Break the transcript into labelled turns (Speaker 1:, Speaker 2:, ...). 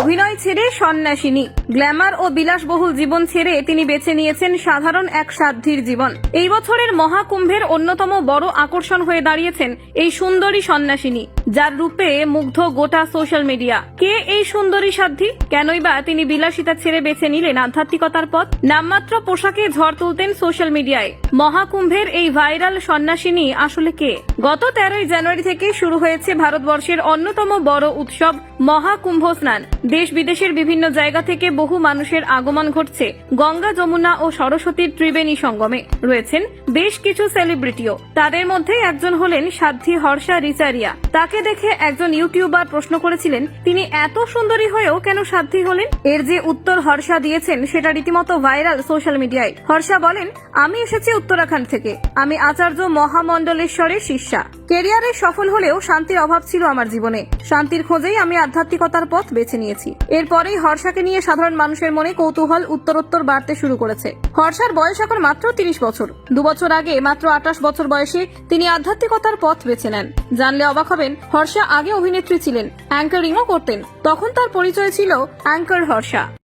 Speaker 1: অভিনয় ছেড়ে সন্ন্যাসিনী। গ্ল্যামার ও বিলাসবহুল জীবন ছেড়ে তিনি বেছে নিয়েছেন সাধারণ এক সাধ্যির জীবন। এই বছরের মহাকুম্ভের অন্যতম বড় আকর্ষণ হয়ে দাঁড়িয়েছেন এই সুন্দরী সন্ন্যাসিনী। যার রূপে মুগ্ধ গোটা সোশ্যাল মিডিয়া। কে এই সুন্দরী সাধ্যী কেনই বা তিনি বিলাসিতা ছেড়ে বেছে নিলেন আধ্যাত্মিকতার পথ? নামমাত্র পোশাকে ঝড় তুলতেন সোশ্যাল মিডিয়ায়। মহাকুম্ভের এই ভাইরাল সন্ন্যাসিনী আসলে কে? গত তেরোই জানুয়ারি থেকে শুরু হয়েছে ভারতবর্ষের অন্যতম বড় উৎসব মহাকুম্ভ স্নান। দেশ বিদেশের বিভিন্ন জায়গা থেকে বহু মানুষের আগমন ঘটছে। গঙ্গা যমুনা ও সরস্বতীর ত্রিবেণী সঙ্গমে। রয়েছেন বেশ কিছু সেলিব্রিটিও। তাদের মধ্যে একজন হলেন সাধ্বী হর্ষা রিচারিয়া। তাকে দেখে একজন ইউটিউবার প্রশ্ন করেছিলেন, তিনি এত সুন্দরী হয়েও কেন সাধ্বী হলেন? এর যে উত্তর হর্ষা দিয়েছেন, সেটা রীতিমতো ভাইরাল সোশ্যাল মিডিয়ায়। হর্ষা বলেন, আমি এসেছি উত্তরাখণ্ড থেকে। আমি আচার্য মহামণ্ডলেশ্বরের শিষ্যা। কেরিয়ারে সফল হলেও শান্তির অভাব ছিল আমার জীবনে। শান্তির খোঁজেই আমি আধ্যাত্মিকতার পথ বেছে নিয়েছি। এরপরেই হর্ষাকে নিয়ে সাধারণ মানুষের মনে কৌতূহল, উত্তরোত্তর বাড়তে শুরু করেছে। হর্ষার বয়স এখন মাত্র তিরিশ বছর। দু বছর আগে মাত্র আঠাশ বছর বয়সে তিনি আধ্যাত্মিকতার পথ বেছে নেন। জানলে অবাক হবেন, হর্ষা আগে অভিনেত্রী ছিলেন, অ্যাঙ্কারিংও করতেন। তখন তার পরিচয় ছিল অ্যাঙ্কার হর্ষা।